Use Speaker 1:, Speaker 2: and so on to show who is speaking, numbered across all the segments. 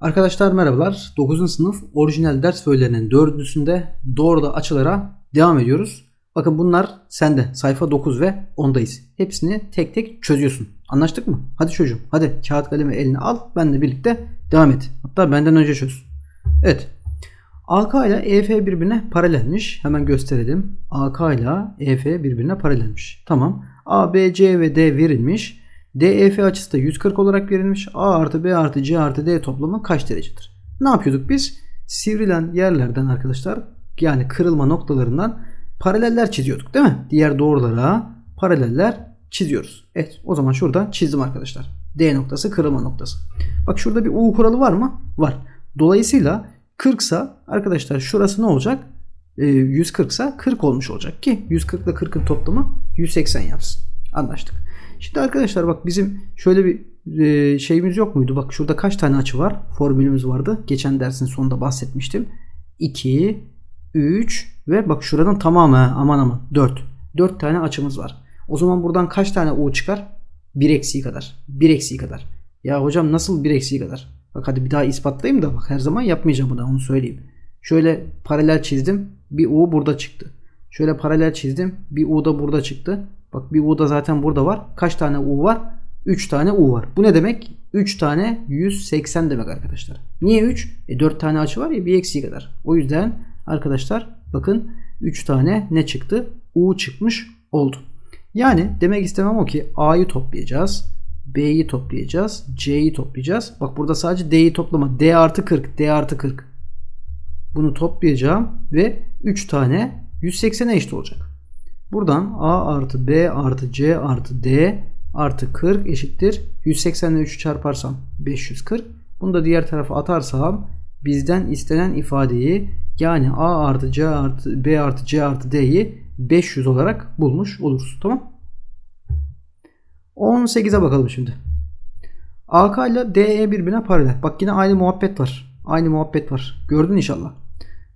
Speaker 1: Arkadaşlar merhabalar. 9. sınıf orijinal ders föylerinin 4.sünde doğruda açılara devam ediyoruz. Bakın bunlar sende. Sayfa 9 ve 10'dayız. Hepsini tek tek çözüyorsun. Anlaştık mı? Hadi çocuğum. Hadi kağıt kalemi eline al. Benle birlikte devam et. Hatta benden önce çöz. Evet. AK ile EF birbirine paralelmiş. Hemen gösterelim. AK ile EF birbirine paralelmiş. Tamam. A, B, C ve D verilmiş. DEF açısı da 140 olarak verilmiş. A artı B artı C artı D toplamı kaç derecedir? Ne yapıyorduk biz? Sivrilen yerlerden arkadaşlar yani kırılma noktalarından paraleller çiziyorduk değil mi? Diğer doğrulara paraleller çiziyoruz. Evet o zaman şuradan çizdim arkadaşlar. D noktası kırılma noktası. Bak şurada bir U kuralı var mı? Var. Dolayısıyla 40 sa arkadaşlar şurası ne olacak? Ee, 140 sa 40 olmuş olacak ki 140 ile 40'ın toplamı 180 yapsın. Anlaştık. Şimdi arkadaşlar bak bizim şöyle bir e, şeyimiz yok muydu? Bak şurada kaç tane açı var? Formülümüz vardı. Geçen dersin sonunda bahsetmiştim. 2, 3 ve bak şuradan tamamı aman aman 4. 4 tane açımız var. O zaman buradan kaç tane U çıkar? 1 eksiği kadar. 1 eksiği kadar. Ya hocam nasıl 1 eksiği kadar? Bak hadi bir daha ispatlayayım da bak her zaman yapmayacağım bunu onu söyleyeyim. Şöyle paralel çizdim. Bir U burada çıktı. Şöyle paralel çizdim. Bir U da burada çıktı. Bak bir U da zaten burada var. Kaç tane U var? 3 tane U var. Bu ne demek? 3 tane 180 demek arkadaşlar. Niye 3? E 4 tane açı var ya bir eksiği kadar. O yüzden arkadaşlar bakın 3 tane ne çıktı? U çıkmış oldu. Yani demek istemem o ki A'yı toplayacağız. B'yi toplayacağız. C'yi toplayacağız. Bak burada sadece D'yi toplama. D artı 40. D artı 40. Bunu toplayacağım ve 3 tane 180'e eşit olacak. Buradan A artı B artı C artı D artı 40 eşittir. 180 ile 3'ü çarparsam 540. Bunu da diğer tarafa atarsam bizden istenen ifadeyi yani A artı C artı B artı C artı D'yi 500 olarak bulmuş oluruz. Tamam. 18'e bakalım şimdi. AK ile DE birbirine paralel. Bak yine aynı muhabbet var. Aynı muhabbet var. Gördün inşallah.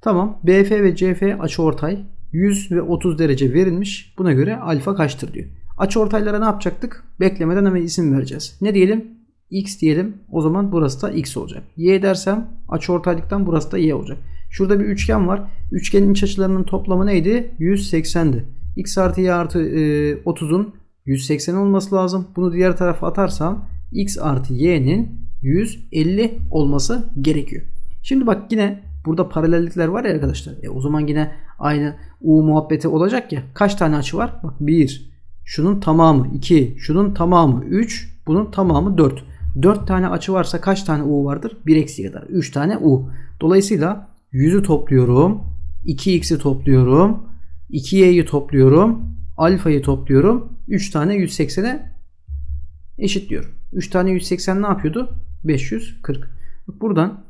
Speaker 1: Tamam. BF ve CF açıortay 100 ve 30 derece verilmiş. Buna göre alfa kaçtır diyor. Açıortaylara ne yapacaktık? Beklemeden hemen isim vereceğiz. Ne diyelim? X diyelim. O zaman burası da X olacak. Y dersem açıortaylıktan burası da Y olacak. Şurada bir üçgen var. Üçgenin iç açılarının toplamı neydi? 180'di. X artı Y artı e, 30'un 180 olması lazım. Bunu diğer tarafa atarsam X artı Y'nin 150 olması gerekiyor. Şimdi bak yine burada paralellikler var ya arkadaşlar. E o zaman yine aynı U muhabbeti olacak ya. Kaç tane açı var? Bak 1. Şunun tamamı 2. Şunun tamamı 3. Bunun tamamı 4. 4 tane açı varsa kaç tane U vardır? 1 eksi kadar. 3 tane U. Dolayısıyla 100'ü topluyorum. 2x'i topluyorum. 2y'yi topluyorum. Alfayı topluyorum. 3 tane 180'e eşitliyorum. 3 tane 180 ne yapıyordu? 540. Bak buradan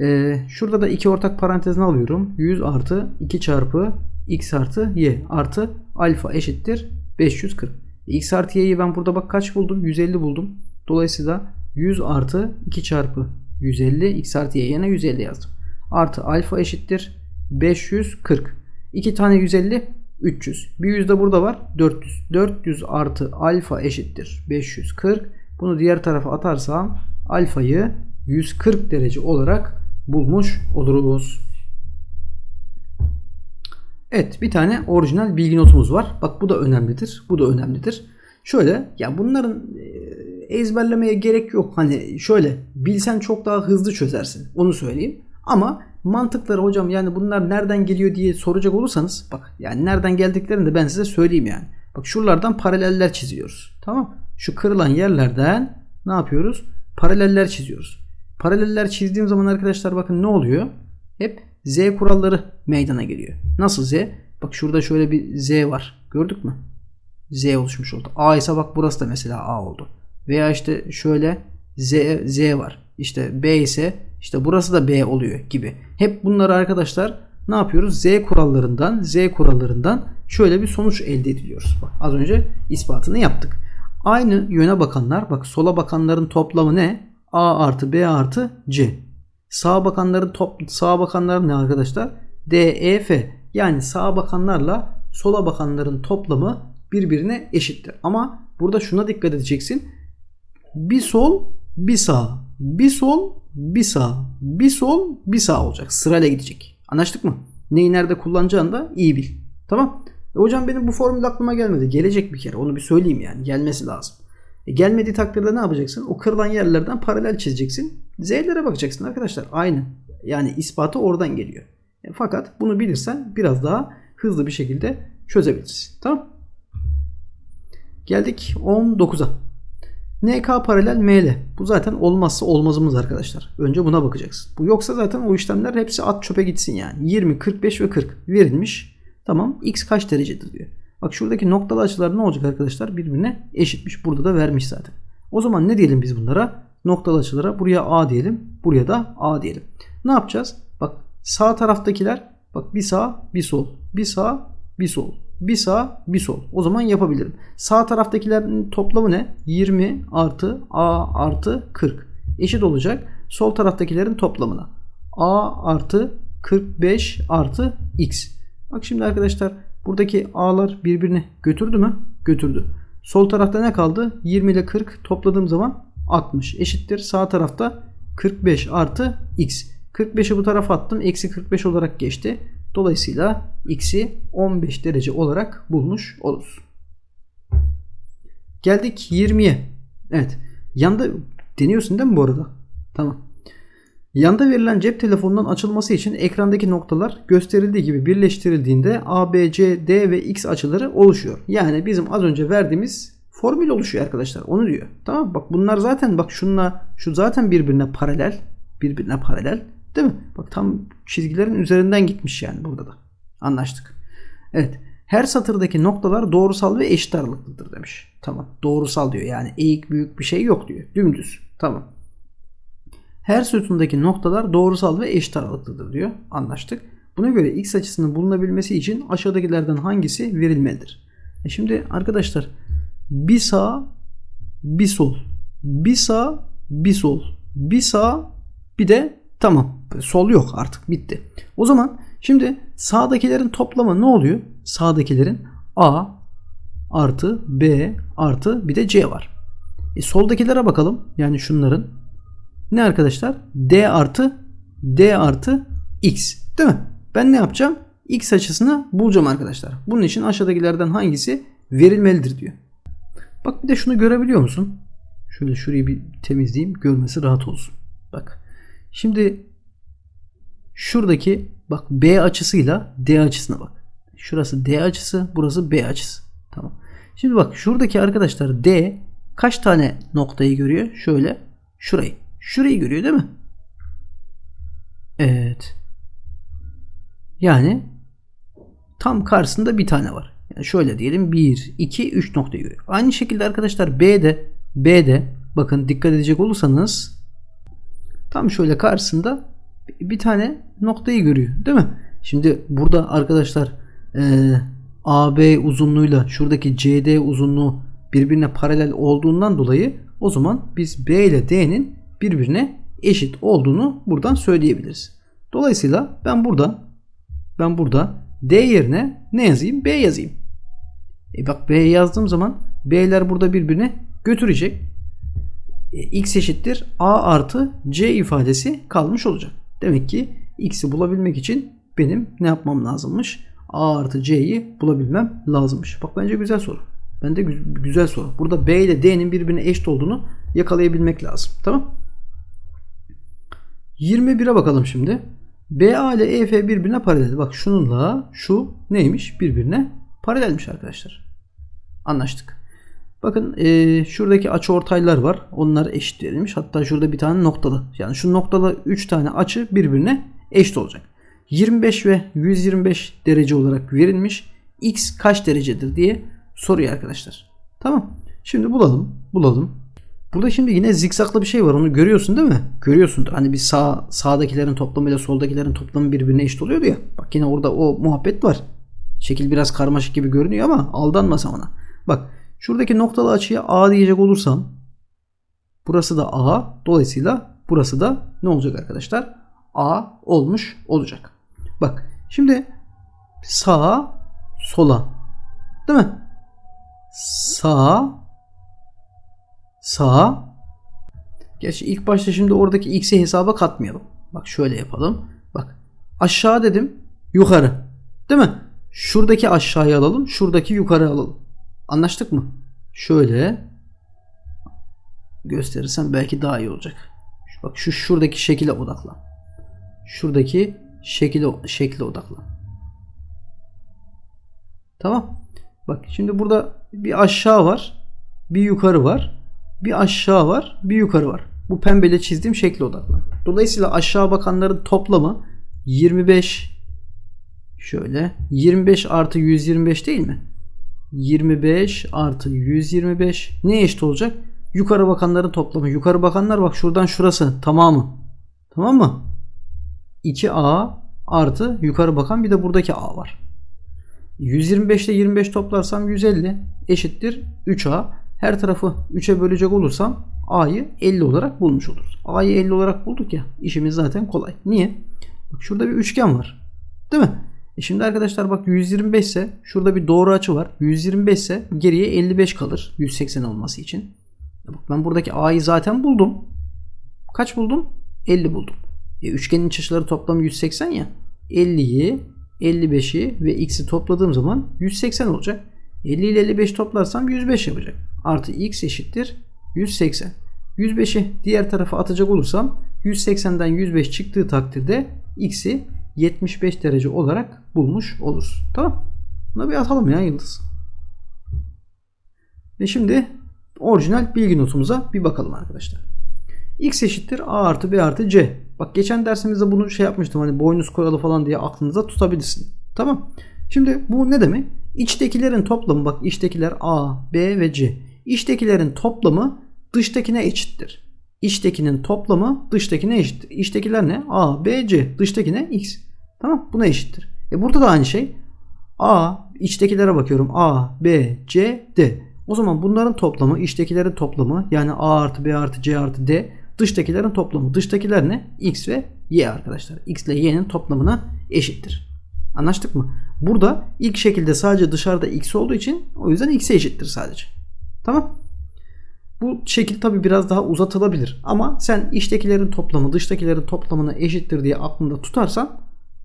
Speaker 1: e, şurada da iki ortak parantezini alıyorum. 100 artı 2 çarpı x artı y artı alfa eşittir 540. x artı y'yi ben burada bak kaç buldum? 150 buldum. Dolayısıyla 100 artı 2 çarpı 150 x artı y yerine 150 yazdım. Artı alfa eşittir 540. 2 tane 150 300. Bir 100 de burada var 400. 400 artı alfa eşittir 540. Bunu diğer tarafa atarsam alfayı 140 derece olarak bulmuş oluruz. Evet bir tane orijinal bilgi notumuz var. Bak bu da önemlidir. Bu da önemlidir. Şöyle ya bunların ezberlemeye gerek yok. Hani şöyle bilsen çok daha hızlı çözersin. Onu söyleyeyim. Ama mantıkları hocam yani bunlar nereden geliyor diye soracak olursanız bak yani nereden geldiklerini de ben size söyleyeyim yani. Bak şuralardan paraleller çiziyoruz. Tamam? Şu kırılan yerlerden ne yapıyoruz? Paraleller çiziyoruz. Paraleller çizdiğim zaman arkadaşlar bakın ne oluyor? Hep z kuralları meydana geliyor. Nasıl z? Bak şurada şöyle bir z var. Gördük mü? Z oluşmuş oldu. A ise bak burası da mesela A oldu. Veya işte şöyle z z var. İşte B ise işte burası da B oluyor gibi. Hep bunları arkadaşlar ne yapıyoruz? Z kurallarından, Z kurallarından şöyle bir sonuç elde ediliyoruz. Bak az önce ispatını yaptık. Aynı yöne bakanlar, bak sola bakanların toplamı ne? A artı B artı C. Sağa bakanların top, sağa bakanlar ne arkadaşlar? D, E, F. Yani sağa bakanlarla sola bakanların toplamı birbirine eşittir. Ama burada şuna dikkat edeceksin. Bir sol, bir sağ. bir sol, bir sağ, bir sol, bir sağ olacak. Sırayla gidecek. Anlaştık mı? Neyi nerede kullanacağını da iyi bil. Tamam. E hocam benim bu formül aklıma gelmedi. Gelecek bir kere. Onu bir söyleyeyim yani. Gelmesi lazım. E gelmediği takdirde ne yapacaksın? O kırılan yerlerden paralel çizeceksin. Z'lere bakacaksın arkadaşlar. Aynı. Yani ispatı oradan geliyor. E fakat bunu bilirsen biraz daha hızlı bir şekilde çözebilirsin. Tamam. Geldik 19'a. NK paralel ML. Bu zaten olmazsa olmazımız arkadaşlar. Önce buna bakacaksın. Bu yoksa zaten o işlemler hepsi at çöpe gitsin yani. 20, 45 ve 40 verilmiş. Tamam. X kaç derecedir diyor. Bak şuradaki noktalı açılar ne olacak arkadaşlar? Birbirine eşitmiş. Burada da vermiş zaten. O zaman ne diyelim biz bunlara? Noktalı açılara buraya A diyelim. Buraya da A diyelim. Ne yapacağız? Bak sağ taraftakiler bak bir sağ bir sol. Bir sağ bir sol. Bir sağ bir sol. O zaman yapabilirim. Sağ taraftakilerin toplamı ne? 20 artı A artı 40. Eşit olacak. Sol taraftakilerin toplamına. A artı 45 artı X. Bak şimdi arkadaşlar buradaki A'lar birbirini götürdü mü? Götürdü. Sol tarafta ne kaldı? 20 ile 40 topladığım zaman 60 eşittir. Sağ tarafta 45 artı X. 45'i bu tarafa attım. Eksi 45 olarak geçti. Dolayısıyla x'i 15 derece olarak bulmuş oluruz. Geldik 20'ye. Evet. Yanda deniyorsun değil mi bu arada? Tamam. Yanda verilen cep telefonundan açılması için ekrandaki noktalar gösterildiği gibi birleştirildiğinde A, B, C, D ve X açıları oluşuyor. Yani bizim az önce verdiğimiz formül oluşuyor arkadaşlar. Onu diyor. Tamam Bak bunlar zaten bak şunla şu zaten birbirine paralel. Birbirine paralel. Değil mi? Bak tam çizgilerin üzerinden gitmiş yani burada da. Anlaştık. Evet. Her satırdaki noktalar doğrusal ve eşit aralıklıdır demiş. Tamam. Doğrusal diyor. Yani eğik büyük bir şey yok diyor. Dümdüz. Tamam. Her sütundaki noktalar doğrusal ve eşit aralıklıdır diyor. Anlaştık. Buna göre x açısının bulunabilmesi için aşağıdakilerden hangisi verilmelidir? E şimdi arkadaşlar bir sağ bir sol bir sağ bir sol bir sağ bir de tamam sol yok artık bitti. O zaman şimdi sağdakilerin toplamı ne oluyor? Sağdakilerin A artı B artı bir de C var. E, soldakilere bakalım. Yani şunların ne arkadaşlar? D artı D artı X. Değil mi? Ben ne yapacağım? X açısını bulacağım arkadaşlar. Bunun için aşağıdakilerden hangisi verilmelidir diyor. Bak bir de şunu görebiliyor musun? Şöyle şurayı bir temizleyeyim. Görmesi rahat olsun. Bak. Şimdi şuradaki bak B açısıyla D açısına bak. Şurası D açısı, burası B açısı. Tamam. Şimdi bak şuradaki arkadaşlar D kaç tane noktayı görüyor? Şöyle şurayı. Şurayı görüyor değil mi? Evet. Yani tam karşısında bir tane var. Yani şöyle diyelim 1, 2, 3 noktayı görüyor. Aynı şekilde arkadaşlar B'de B'de bakın dikkat edecek olursanız tam şöyle karşısında bir tane noktayı görüyor. Değil mi? Şimdi burada arkadaşlar e, AB uzunluğuyla şuradaki CD uzunluğu birbirine paralel olduğundan dolayı o zaman biz B ile D'nin birbirine eşit olduğunu buradan söyleyebiliriz. Dolayısıyla ben burada ben burada D yerine ne yazayım? B yazayım. E bak B yazdığım zaman B'ler burada birbirine götürecek. E, X eşittir A artı C ifadesi kalmış olacak. Demek ki X'i bulabilmek için benim ne yapmam lazımmış? A artı C'yi bulabilmem lazımmış. Bak bence güzel soru. Bence güzel soru. Burada B ile D'nin birbirine eşit olduğunu yakalayabilmek lazım. Tamam. 21'e bakalım şimdi. BA ile EF birbirine paralel. Bak şununla şu neymiş? Birbirine paralelmiş arkadaşlar. Anlaştık. Bakın e, şuradaki açı ortaylar var. Onlar eşit verilmiş. Hatta şurada bir tane noktalı. Yani şu noktalı 3 tane açı birbirine eşit olacak. 25 ve 125 derece olarak verilmiş. X kaç derecedir diye soruyor arkadaşlar. Tamam. Şimdi bulalım. Bulalım. Burada şimdi yine zikzaklı bir şey var. Onu görüyorsun değil mi? Görüyorsundur. Hani bir sağ sağdakilerin toplamı ile soldakilerin toplamı birbirine eşit oluyordu ya. Bak yine orada o muhabbet var. Şekil biraz karmaşık gibi görünüyor ama aldanma ona. Bak şuradaki noktalı açıya A diyecek olursam burası da A. Dolayısıyla burası da ne olacak arkadaşlar? A olmuş olacak. Bak şimdi sağa sola değil mi? Sağa sağa Gerçi ilk başta şimdi oradaki x'i hesaba katmayalım. Bak şöyle yapalım. Bak aşağı dedim yukarı. Değil mi? Şuradaki aşağıya alalım. Şuradaki yukarı alalım. Anlaştık mı? Şöyle gösterirsem belki daha iyi olacak. Bak şu şuradaki şekile odaklan. Şuradaki şekile şekle odaklan. Tamam. Bak şimdi burada bir aşağı var, bir yukarı var, bir aşağı var, bir yukarı var. Bu pembeyle çizdiğim şekle odaklan. Dolayısıyla aşağı bakanların toplamı 25 şöyle 25 artı 125 değil mi? 25 artı 125 ne eşit olacak? Yukarı bakanların toplamı. Yukarı bakanlar bak şuradan şurası tamamı. Tamam mı? 2A artı yukarı bakan bir de buradaki A var. 125 ile 25 toplarsam 150 eşittir 3A. Her tarafı 3'e bölecek olursam A'yı 50 olarak bulmuş oluruz. A'yı 50 olarak bulduk ya işimiz zaten kolay. Niye? Bak şurada bir üçgen var. Değil mi? E şimdi arkadaşlar bak 125 ise şurada bir doğru açı var. 125 ise geriye 55 kalır 180 olması için. E bak ben buradaki A'yı zaten buldum. Kaç buldum? 50 buldum. E üçgenin iç açıları toplamı 180 ya. 50'yi, 55'i ve x'i topladığım zaman 180 olacak. 50 ile 55 toplarsam 105 yapacak. Artı x eşittir 180. 105'i diğer tarafa atacak olursam 180'den 105 çıktığı takdirde x'i 75 derece olarak bulmuş oluruz. Tamam. Buna bir atalım ya yıldız. Ve şimdi orijinal bilgi notumuza bir bakalım arkadaşlar. X eşittir A artı B artı C. Bak geçen dersimizde bunu şey yapmıştım hani boynuz koyalı falan diye aklınıza tutabilirsin. Tamam. Şimdi bu ne demek? İçtekilerin toplamı bak içtekiler A, B ve C. İçtekilerin toplamı dıştakine eşittir. İçtekinin toplamı dıştakine eşittir. İçtekiler ne? A, B, C. Dıştakine X. Tamam buna eşittir. E burada da aynı şey. A içtekilere bakıyorum. A, B, C, D. O zaman bunların toplamı içtekilerin toplamı yani A artı B artı C artı D dıştakilerin toplamı. Dıştakiler ne? X ve Y arkadaşlar. X ile Y'nin toplamına eşittir. Anlaştık mı? Burada ilk şekilde sadece dışarıda X olduğu için o yüzden X'e eşittir sadece. Tamam. Bu şekil tabi biraz daha uzatılabilir. Ama sen içtekilerin toplamı dıştakilerin toplamına eşittir diye aklında tutarsan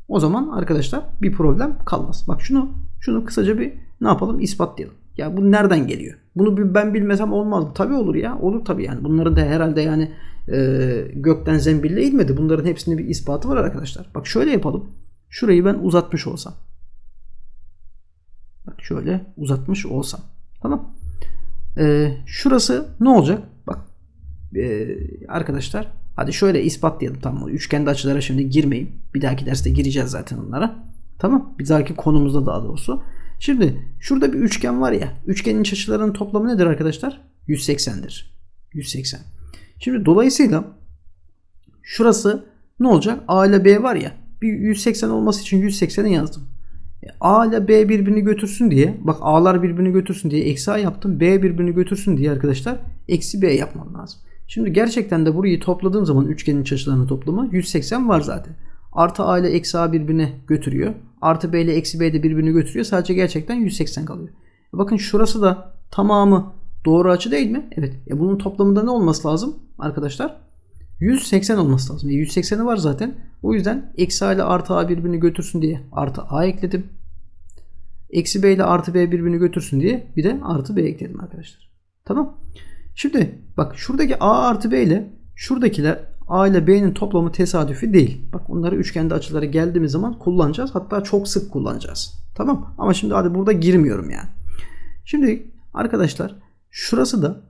Speaker 1: o zaman arkadaşlar bir problem kalmaz. Bak şunu şunu kısaca bir ne yapalım ispatlayalım. Ya bu nereden geliyor? Bunu ben bilmesem olmaz mı? Tabii olur ya. Olur tabii yani. Bunların da herhalde yani e, gökten zembille inmedi. Bunların hepsinin bir ispatı var arkadaşlar. Bak şöyle yapalım. Şurayı ben uzatmış olsam. Bak şöyle uzatmış olsam. Tamam. E, şurası ne olacak? Bak e, arkadaşlar hadi şöyle ispatlayalım. Tamam. Üçgende açılara şimdi girmeyeyim. Bir dahaki derste gireceğiz zaten onlara. Tamam. Bir dahaki konumuzda daha doğrusu. Şimdi şurada bir üçgen var ya. Üçgenin iç açılarının toplamı nedir arkadaşlar? 180'dir. 180. Şimdi dolayısıyla şurası ne olacak? A ile B var ya. Bir 180 olması için 180'i yazdım. A ile B birbirini götürsün diye bak A'lar birbirini götürsün diye eksi A yaptım. B birbirini götürsün diye arkadaşlar eksi B yapmam lazım. Şimdi gerçekten de burayı topladığım zaman üçgenin iç açılarının toplamı 180 var zaten. Artı A ile eksi A birbirine götürüyor. Artı B ile eksi B de birbirini götürüyor. Sadece gerçekten 180 kalıyor. E bakın şurası da tamamı doğru açı değil mi? Evet. E bunun toplamında ne olması lazım arkadaşlar? 180 olması lazım. E 180'i var zaten. O yüzden eksi A ile artı A birbirini götürsün diye artı A ekledim. Eksi B ile artı B birbirini götürsün diye bir de artı B ekledim arkadaşlar. Tamam. Şimdi bak şuradaki A artı B ile şuradakiler A ile B'nin toplamı tesadüfi değil. Bak onları üçgende açıları geldiğimiz zaman kullanacağız. Hatta çok sık kullanacağız. Tamam Ama şimdi hadi burada girmiyorum yani. Şimdi arkadaşlar şurası da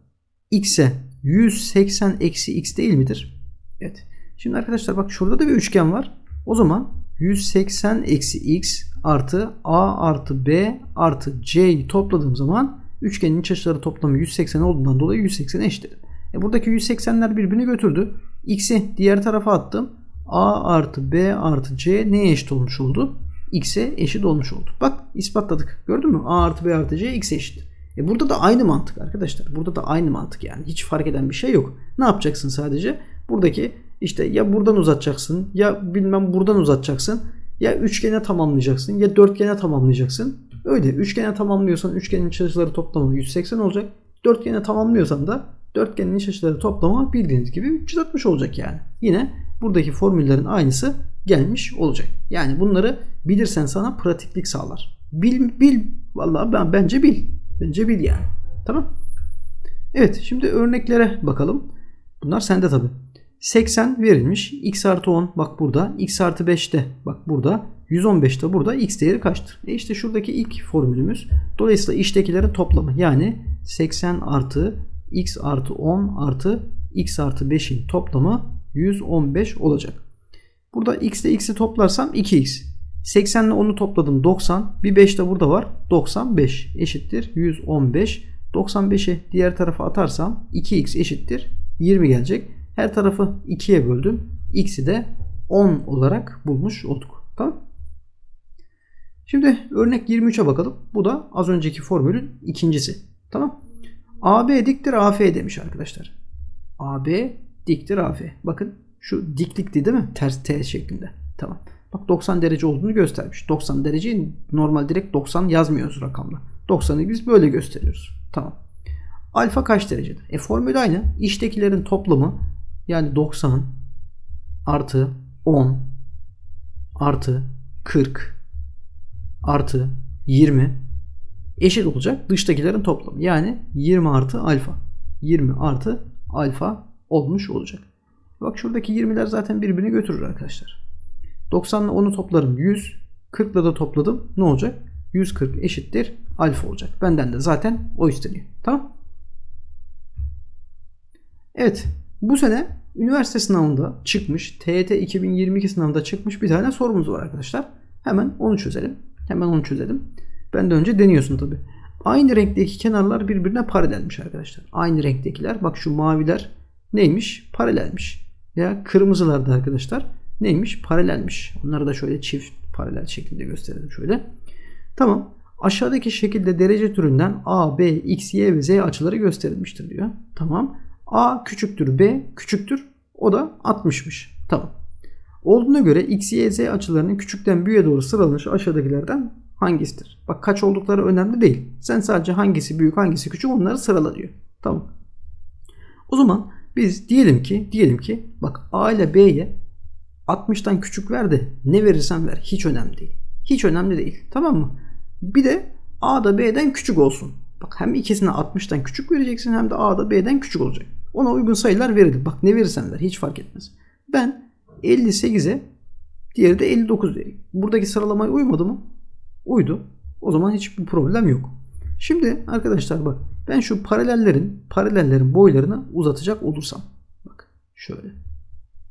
Speaker 1: x'e 180 eksi x değil midir? Evet. Şimdi arkadaşlar bak şurada da bir üçgen var. O zaman 180 eksi x artı a artı b artı c'yi topladığım zaman üçgenin iç açıları toplamı 180 olduğundan dolayı 180 eşittir. E buradaki 180'ler birbirini götürdü. X'i diğer tarafa attım. A artı B artı C neye eşit olmuş oldu? X'e eşit olmuş oldu. Bak ispatladık. Gördün mü? A artı B artı C X'e eşit. E burada da aynı mantık arkadaşlar. Burada da aynı mantık yani. Hiç fark eden bir şey yok. Ne yapacaksın sadece? Buradaki işte ya buradan uzatacaksın ya bilmem buradan uzatacaksın ya üçgene tamamlayacaksın ya dörtgene tamamlayacaksın. Öyle üçgene tamamlıyorsan üçgenin iç açıları toplamı 180 olacak. Dörtgene tamamlıyorsan da Dörtgenin iç açıları toplamı bildiğiniz gibi 360 olacak yani. Yine buradaki formüllerin aynısı gelmiş olacak. Yani bunları bilirsen sana pratiklik sağlar. Bil bil vallahi ben bence bil. Bence bil yani. Tamam? Evet şimdi örneklere bakalım. Bunlar sende tabi. 80 verilmiş. X artı 10 bak burada. X artı 5 de bak burada. 115 de burada. X değeri kaçtır? E işte şuradaki ilk formülümüz. Dolayısıyla iştekilerin toplamı. Yani 80 artı X artı 10 artı X artı 5'in toplamı 115 olacak. Burada X ile X'i toplarsam 2X. 80 ile 10'u topladım 90. Bir 5 de burada var. 95 eşittir 115. 95'i diğer tarafa atarsam 2x eşittir 20 gelecek. Her tarafı 2'ye böldüm. X'i de 10 olarak bulmuş olduk. Tamam. Şimdi örnek 23'e bakalım. Bu da az önceki formülün ikincisi. Tamam. AB diktir AF demiş arkadaşlar. AB diktir AF. Bakın şu diklikti değil mi? Ters T şeklinde. Tamam. Bak 90 derece olduğunu göstermiş. 90 dereceyi normal direkt 90 yazmıyoruz rakamla. 90'ı biz böyle gösteriyoruz. Tamam. Alfa kaç derecede? E formül aynı. İştekilerin toplamı yani 90 artı 10 artı 40 artı 20 eşit olacak dıştakilerin toplamı. Yani 20 artı alfa. 20 artı alfa olmuş olacak. Bak şuradaki 20'ler zaten birbirini götürür arkadaşlar. 90 ile 10'u toplarım 100. 40 ile de topladım. Ne olacak? 140 eşittir alfa olacak. Benden de zaten o isteniyor. Tamam. Evet. Bu sene üniversite sınavında çıkmış. TYT 2022 sınavında çıkmış bir tane sorumuz var arkadaşlar. Hemen onu çözelim. Hemen onu çözelim. Ben de önce deniyorsun tabi. Aynı renkteki kenarlar birbirine paralelmiş arkadaşlar. Aynı renktekiler. Bak şu maviler neymiş? Paralelmiş. Ya kırmızılar da arkadaşlar neymiş? Paralelmiş. Onları da şöyle çift paralel şekilde gösterelim şöyle. Tamam. Aşağıdaki şekilde derece türünden A, B, X, Y ve Z açıları gösterilmiştir diyor. Tamam. A küçüktür B küçüktür. O da 60'mış. Tamam. Olduğuna göre X, Y, Z açılarının küçükten büyüğe doğru sıralanışı aşağıdakilerden hangisidir? Bak kaç oldukları önemli değil. Sen sadece hangisi büyük hangisi küçük onları sırala diyor. Tamam. O zaman biz diyelim ki diyelim ki bak A ile B'ye 60'tan küçük ver de ne verirsen ver hiç önemli değil. Hiç önemli değil. Tamam mı? Bir de A da B'den küçük olsun. Bak hem ikisine 60'tan küçük vereceksin hem de A da B'den küçük olacak. Ona uygun sayılar verilir. Bak ne verirsen ver hiç fark etmez. Ben 58'e diğeri de 59 vereyim. Buradaki sıralamaya uymadı mı? Uydu. O zaman hiçbir problem yok. Şimdi arkadaşlar bak ben şu paralellerin paralellerin boylarını uzatacak olursam bak şöyle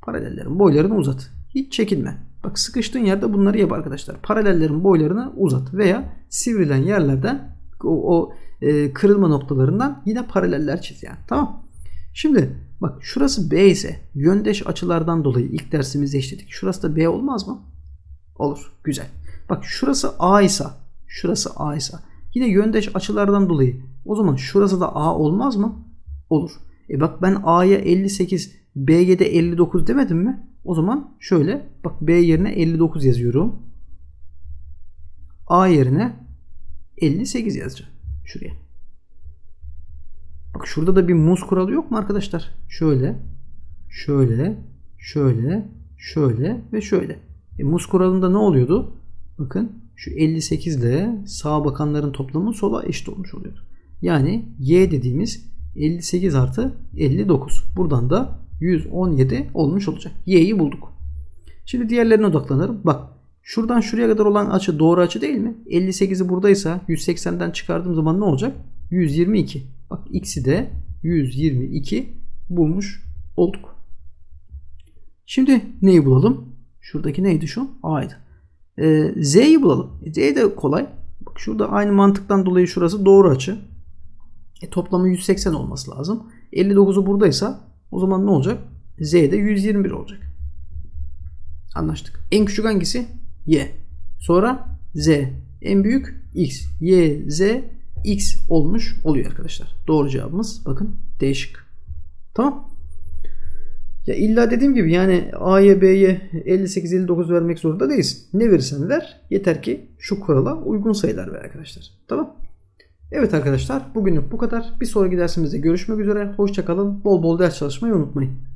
Speaker 1: paralellerin boylarını uzat. Hiç çekinme. Bak sıkıştığın yerde bunları yap arkadaşlar. Paralellerin boylarını uzat veya sivrilen yerlerden o, o e, kırılma noktalarından yine paraleller çiz yani. Tamam. Şimdi bak şurası B ise yöndeş açılardan dolayı ilk dersimizde işledik. Şurası da B olmaz mı? Olur. Güzel. Bak şurası A ise şurası A ise yine yöndeş açılardan dolayı o zaman şurası da A olmaz mı? Olur. E bak ben A'ya 58 B'ye de 59 demedim mi? O zaman şöyle bak B yerine 59 yazıyorum. A yerine 58 yazacağım. Şuraya. Bak şurada da bir muz kuralı yok mu arkadaşlar? Şöyle, şöyle, şöyle, şöyle ve şöyle. E, muz kuralında ne oluyordu? Bakın şu 58 ile sağa bakanların toplamı sola eşit olmuş oluyordu. Yani y dediğimiz 58 artı 59. Buradan da 117 olmuş olacak. Y'yi bulduk. Şimdi diğerlerine odaklanırım. Bak şuradan şuraya kadar olan açı doğru açı değil mi? 58'i buradaysa 180'den çıkardığım zaman ne olacak? 122. Bak x'i de 122 bulmuş olduk. Şimdi neyi bulalım? Şuradaki neydi şu? A'ydı. Ee, Z'yi bulalım. Z de kolay. Bak şurada aynı mantıktan dolayı şurası doğru açı. E, toplamı 180 olması lazım. 59'u buradaysa o zaman ne olacak? Z'de 121 olacak. Anlaştık. En küçük hangisi? Y. Sonra Z. En büyük X. Y, Z, X olmuş oluyor arkadaşlar. Doğru cevabımız bakın D şık. Tamam. Ya illa dediğim gibi yani A'ya B'ye 58 59 vermek zorunda değilsin. Ne verirsen ver. Yeter ki şu kurala uygun sayılar ver arkadaşlar. Tamam. Evet arkadaşlar bugünlük bu kadar. Bir sonraki dersimizde görüşmek üzere. Hoşçakalın. Bol bol ders çalışmayı unutmayın.